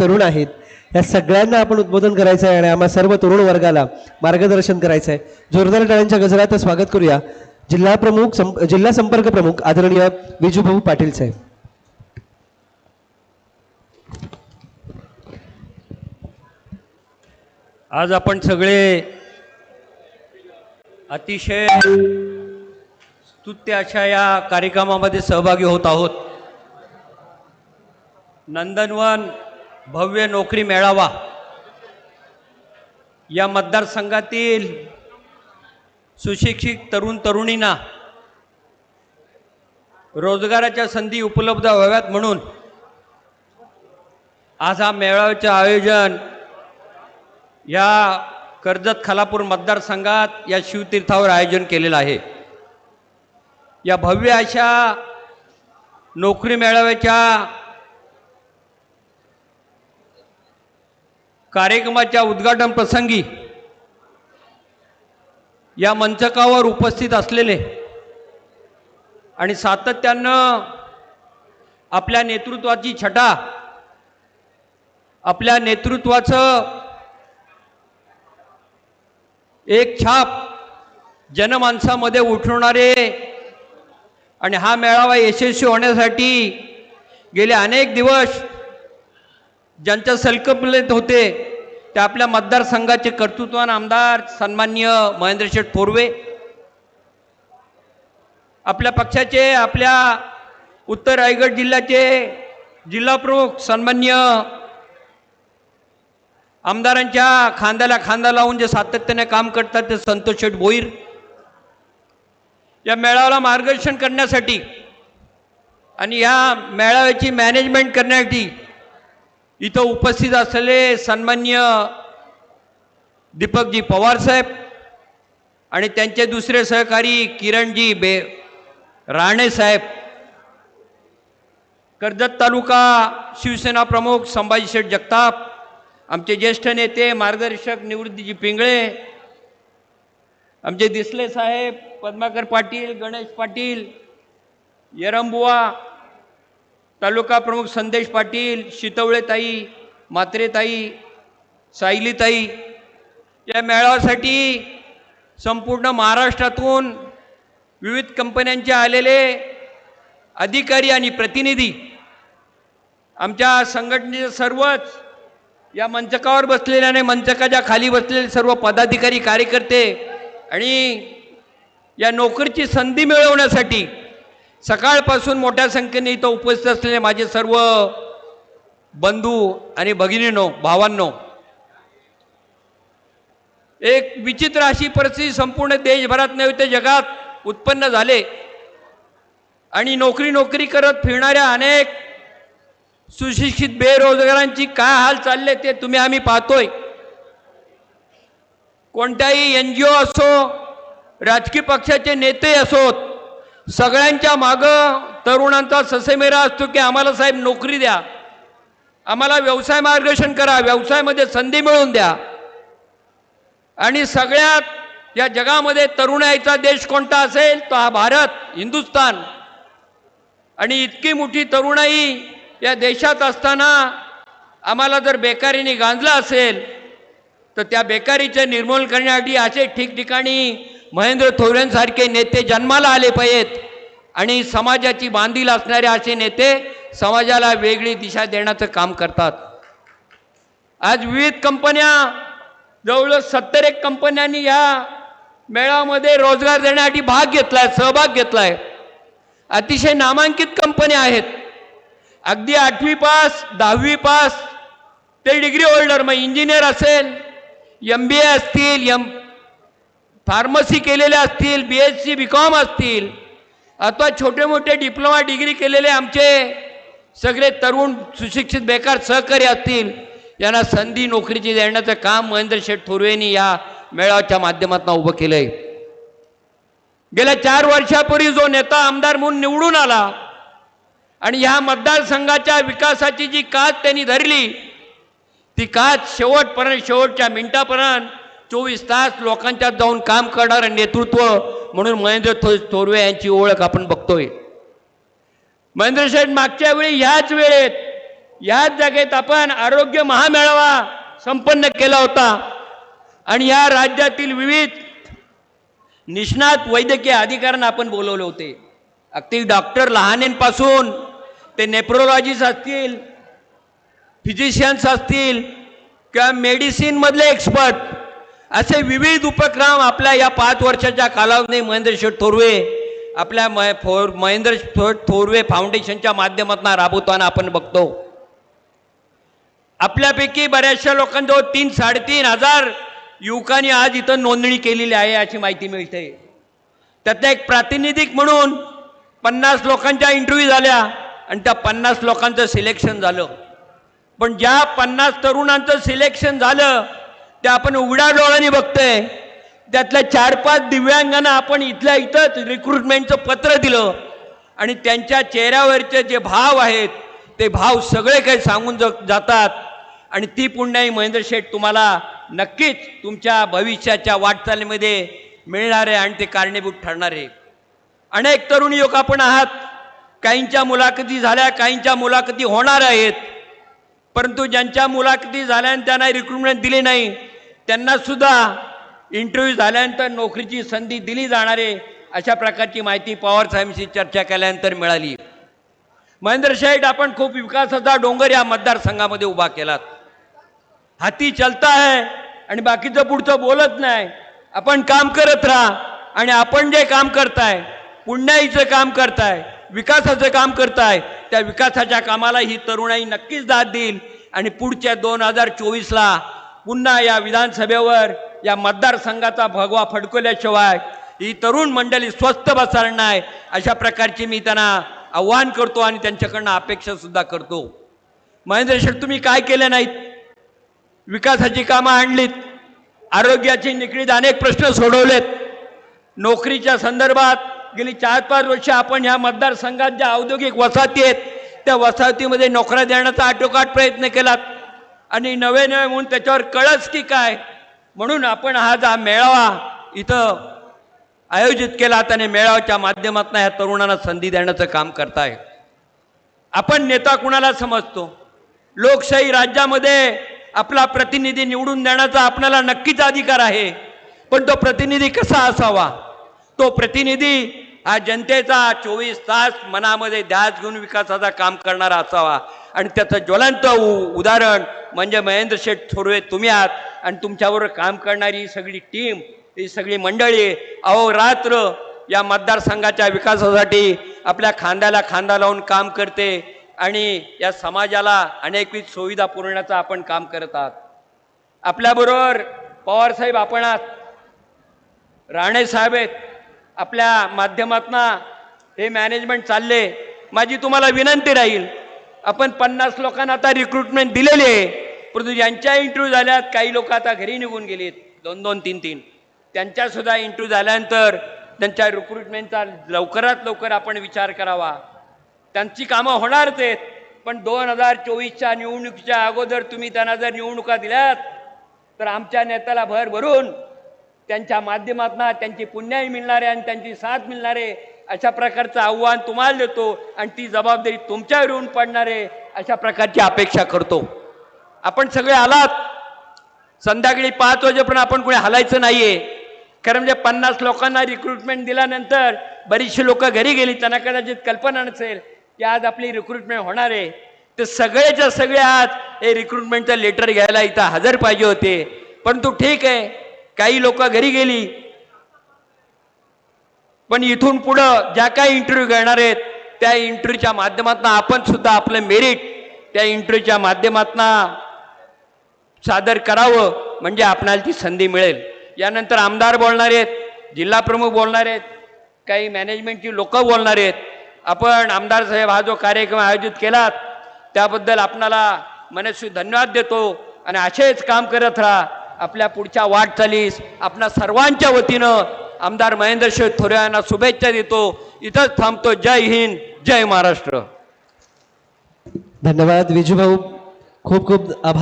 तरुण आहेत. या सगळ्यांना आपण उद्बोधन करायचं आहे आणि आम्हा सर्व तरुण वर्गाला मार्गदर्शन करायचं आहे. जोरदार टाळ्यांच्या गजरात स्वागत करूया. जिल्हा प्रमुख संप, जिल्हा संपर्क प्रमुख आदरणीय विजूभाऊ पाटील साहेब. आज आपण सगळे अतिशय स्तुत्य अशा या कार्यक्रमामध्ये सहभागी होत आहोत. नंदनवन भव्य नोकरी मेळावा. या मतदारसंघातील सुशिक्षित तरुण तरुणींना रोजगाराच्या संधी उपलब्ध व्हाव्यात म्हणून आज हा मेळाव्याचे आयोजन या कर्जत खालापूर मतदारसंघात या शिवतीर्थावर आयोजन केलेलं आहे. या भव्य अशा नोकरी मेळाव्याच्या कार्यक्रमाच्या उद्घाटन प्रसंगी या मंचकावर उपस्थित असलेले आणि सातत्यानं आपल्या नेतृत्वाची छटा आपल्या नेतृत्वाचं एक छाप जनमानसामध्ये उठवणारे आणि हा मेळावा यशस्वी होण्यासाठी गेले अनेक दिवस ज्यांच्या संकल्पनेत होते ते आपल्या मतदारसंघाचे कर्तृत्वान आमदार सन्मान्य महेंद्र शेठ थोरवे आपल्या पक्षाचे आपल्या उत्तर रायगड जिल्ह्याचे जिल्हाप्रमुख सन्मान्य आमदारांच्या खांद्याला खांदा लावून जे सातत्याने काम करतात ते संतोष शेठ भोईर या मेळाव्याला मार्गदर्शन करण्यासाठी आणि या मेळाव्याची मॅनेजमेंट करण्यासाठी इथं उपस्थित असलेले सन्मान्य दीपकजी पवार साहेब आणि त्यांचे दुसरे सहकारी किरणजी बे राणे साहेब कर्जत तालुका शिवसेना प्रमुख संभाजी शेठ जगताप आमचे ज्येष्ठ नेते मार्गदर्शक निवृत्तीजी पिंगळे आमचे दिसले साहेब पद्माकर पाटील गणेश पाटील येरंबुवा तालुका प्रमुख संदेश पाटील शितवळेताई मात्रेताई सायलीताई या मेळाव्यासाठी संपूर्ण महाराष्ट्रातून विविध कंपन्यांचे आलेले अधिकारी आणि प्रतिनिधी आमच्या संघटनेचे सर्वच या मंचकावर बसलेले आणि मंचकाच्या खाली बसलेले सर्व पदाधिकारी कार्यकर्ते आणि या नोकरीची संधी मिळवण्यासाठी सकाळपासून मोठ्या संख्येने इथं उपस्थित असलेले माझे सर्व बंधू आणि भगिनीनो भावांनो एक विचित्र अशी परिस्थिती संपूर्ण देशभरात नव्हे तर जगात उत्पन्न झाले. आणि नोकरी नोकरी करत फिरणाऱ्या अनेक सुशिक्षित बेरोजगारांची काय हाल चालले ते तुम्ही आम्ही पाहतोय. कोणत्याही एन जी ओ असो राजकीय पक्षाचे नेते असोत सगळ्यांच्या मागं तरुणांचा ससेमेरा असतो की आम्हाला साहेब नोकरी द्या. आम्हाला व्यवसाय मार्गदर्शन करा व्यवसायामध्ये संधी मिळवून द्या. आणि सगळ्यात या जगामध्ये तरुणाईचा देश कोणता असेल तो हा भारत हिंदुस्थान आणि इतकी मोठी तरुणाई या देशात असताना आम्हाला जर बेकारीने गांजलं असेल तर त्या बेकारीचे निर्मूलन करण्यासाठी असे ठिकठिकाणी महेंद्र थोरेंसारखे नेते जन्माला आले पाहिजेत आणि समाजाची बांधील असणारे असे नेते समाजाला वेगळी दिशा देण्याचं काम करतात. आज विविध कंपन्या जवळजवळ सत्तर एक कंपन्यांनी या मेळाव्यामध्ये रोजगार देण्यासाठी भाग घेतलाय सहभाग घेतलाय. अतिशय नामांकित कंपन्या आहेत. अगदी आठवी पास दहावी पास ते डिग्री होल्डर मग इंजिनियर असेल एम बी ए असतील एम फार्मसी केलेले असतील B S C B com असतील अथवा छोटे मोठे डिप्लोमा डिग्री केलेले आमचे सगळे तरुण सुशिक्षित बेकार सहकारी असतील यांना संधी नोकरीची देण्याचं काम महेंद्र शेठ थोरवेंनी या मेळाव्याच्या माध्यमातून उभं केलंय. गेल्या चार वर्षापूर्वी जो नेता आमदार म्हणून निवडून आला आणि ह्या मतदारसंघाच्या विकासाची जी काच त्यांनी धरली ती काच शेवटपर्यंत शेवटच्या मिनिटापर्यंत चोवीस तास लोकांच्यात जाऊन काम करणारं नेतृत्व म्हणून महेंद्र थो थोरवे यांची ओळख आपण बघतोय. महेंद्र शेठ मागच्या वेळी ह्याच वेळेत याच जागेत आपण आरोग्य महामेळावा संपन्न केला होता. आणि या राज्यातील विविध निष्णात वैद्यकीय अधिकाऱ्यांना आपण बोलवले होते. अगदी डॉक्टर लहानेंपासून ते नेप्रोलॉजिस्ट असतील फिजिशियन्स असतील किंवा मेडिसिनमधले एक्सपर्ट असे विविध उपक्रम आपल्या या पाच वर्षाच्या कालावधी महेंद्र शेठ थोरवे आपल्या म फोर महेंद्र शेठ थोरवे फाउंडेशनच्या माध्यमातून राबवताना आपण बघतो. आपल्यापैकी बऱ्याचशा लोकांजवळ तीन साडेतीन हजार युवकांनी आज इथं नोंदणी केलेली आहे अशी माहिती मिळते. त्यातल्या एक प्रातिनिधिक म्हणून पन्नास लोकांच्या इंटरव्ह्यू झाल्या आणि त्या पन्नास लोकांचं सिलेक्शन झालं. पण ज्या पन्नास तरुणांचं सिलेक्शन झालं ते आपण उघड्या डोळ्यांनी बघतोय. त्यातल्या चार पाच दिव्यांगांना आपण इथल्या इथंच रिक्रुटमेंटचं पत्र दिलं. आणि त्यांच्या चेहऱ्यावरचे जे भाव आहेत ते भाव सगळे काही सांगून जातात. आणि ती पुण्याई महेंद्र शेठ तुम्हाला नक्कीच तुमच्या भविष्याच्या वाटचालीमध्ये मिळणार आहे आणि ते कारणीभूत ठरणार आहे. अनेक तरुण युवक आपण आहात. काहींच्या मुलाखती झाल्या काहींच्या मुलाखती होणार आहेत. परंतु ज्यांच्या मुलाखती झाल्या आणि त्यांना रिक्रुटमेंट दिली नाही त्यांना सुद्धा इंटरव्ह्यू झाल्यानंतर नोकरीची संधी दिली जाणार आहे अशा प्रकारची माहिती पवार साहेबांशी चर्चा केल्यानंतर मिळाली. महेंद्र शेठ आपण खूप विकासाचा डोंगर या मतदारसंघामध्ये उभा केलात. हाती चलता आहे आणि बाकीचं पुढचं बोलत नाही. आपण काम करत राहा आणि आपण जे काम करताय पुण्याईचं काम करताय विकासाचं काम करताय त्या विकासाच्या कामाला ही तरुणाई नक्कीच दाद देईल. आणि पुढच्या दोन हजार चोवीसला पुन्हा या विधानसभेवर या मतदारसंघाचा भगवा फडकवल्याशिवाय ही तरुण मंडळी स्वस्त बसणार नाही. अशा प्रकारची मी त्यांना आव्हान करतो आणि त्यांच्याकडनं अपेक्षा सुद्धा करतो. महेंद्र शेठ तुम्ही काय केले नाहीत? विकासाची कामं आणलीत. आरोग्याची निगडीत अनेक प्रश्न सोडवलेत. नोकरीच्या संदर्भात गेली चार पाच वर्ष आपण ह्या मतदारसंघात ज्या औद्योगिक वसाहती आहेत त्या वसाहतीमध्ये नोकऱ्या देण्याचा आटोकाट प्रयत्न केलात. आणि नवे नवे म्हणून त्याच्यावर कळस की काय? म्हणून आपण हा जा मेळावा इथं आयोजित केला त्याने मेळाव्याच्या माध्यमातून ह्या तरुणांना संधी देण्याचं काम करताय. आपण नेता कुणाला समजतो? लोकशाही राज्यामध्ये आपला प्रतिनिधी निवडून देण्याचा आपल्याला नक्कीच अधिकार आहे. पण तो प्रतिनिधी कसा असावा? तो प्रतिनिधी हा जनतेचा चोवीस तास मनामध्ये ध्यास घेऊन विकासाचा काम करणारा असावा. आणि त्याचं ज्वलंत उ- उदाहरण म्हणजे महेंद्र शेठ थोरवे तुम्ही आहात आणि तुमच्याबरोबर काम करणारी ही सगळी टीम ही सगळी मंडळी अहो रात्र या मतदारसंघाच्या विकासासाठी आपल्या खांद्याला खांदा लावून काम करते आणि या समाजाला अनेकविध सुविधा पुरवण्याचं आपण काम करत आहात. आपल्याबरोबर पवारसाहेब आपण आहात. राणे साहेब आहेत. आपल्या माध्यमातून हे मॅनेजमेंट चालले. माझी तुम्हाला विनंती राहील. आपण पन्नास लोकांना आता रिक्रुटमेंट दिलेली आहे. परंतु ज्यांच्या इंटरव्ह्यू झाल्यात काही लोक आता घरी निघून गेलेत. दोन दोन तीन तीन. त्यांच्यासुद्धा इंटरव्ह्यू झाल्यानंतर त्यांच्या रिक्रुटमेंटचा लवकरात लवकर आपण विचार करावा. त्यांची कामं होणारच आहेत पण दोन हजार चोवीसच्या निवडणुकीच्या अगोदर तुम्ही त्यांना जर निवडणुका दिल्यात तर आमच्या नेत्याला भर भरून त्यांच्या माध्यमातून त्यांची पुण्याई मिळणारे आणि त्यांची साथ मिळणारे अशा प्रकारचं आव्हान तुम्हाला देतो आणि ती जबाबदारी तुमच्यावर येऊन पडणारे अशा प्रकारची अपेक्षा करतो. आपण सगळे आलात. संध्याकाळी पाच वाजेपर्यंत आपण कुणी हलायचं नाहीये. कारण म्हणजे पन्नास लोकांना रिक्रुटमेंट दिल्यानंतर बरीचशी लोक घरी गेली त्यांना कदाचित कल्पना नसेल की आज आपली रिक्रुटमेंट होणार आहे. तर सगळेच्या सगळे आज हे रिक्रुटमेंटचं लेटर घ्यायला इथं हजर पाहिजे होते. परंतु ठीक आहे काही लोक घरी गेली. पण इथून पुढं ज्या काही इंटरव्ह्यू घेणार आहेत त्या इंटरव्ह्यूच्या माध्यमातून आपण सुद्धा आपलं मेरिट त्या इंटरव्ह्यूच्या माध्यमातून सादर करावं म्हणजे आपणाला ती संधी मिळेल. यानंतर आमदार बोलणार आहेत जिल्हा प्रमुख बोलणार आहेत काही मॅनेजमेंटची लोक बोलणार आहेत. आपण आमदार साहेब हा जो कार्यक्रम आयोजित केलात त्याबद्दल आपणाला मनस्वी धन्यवाद देतो आणि असेच काम करत राहा. आपल्या पुढच्या वाटचालीस आपल्या सर्वांच्या वतीनं आमदार महेंद्र शेठ थोरे यांना शुभेच्छा देतो. इथंच थांबतो. जय हिंद जय महाराष्ट्र. धन्यवाद. विजूभाऊ खूप खूप आभार.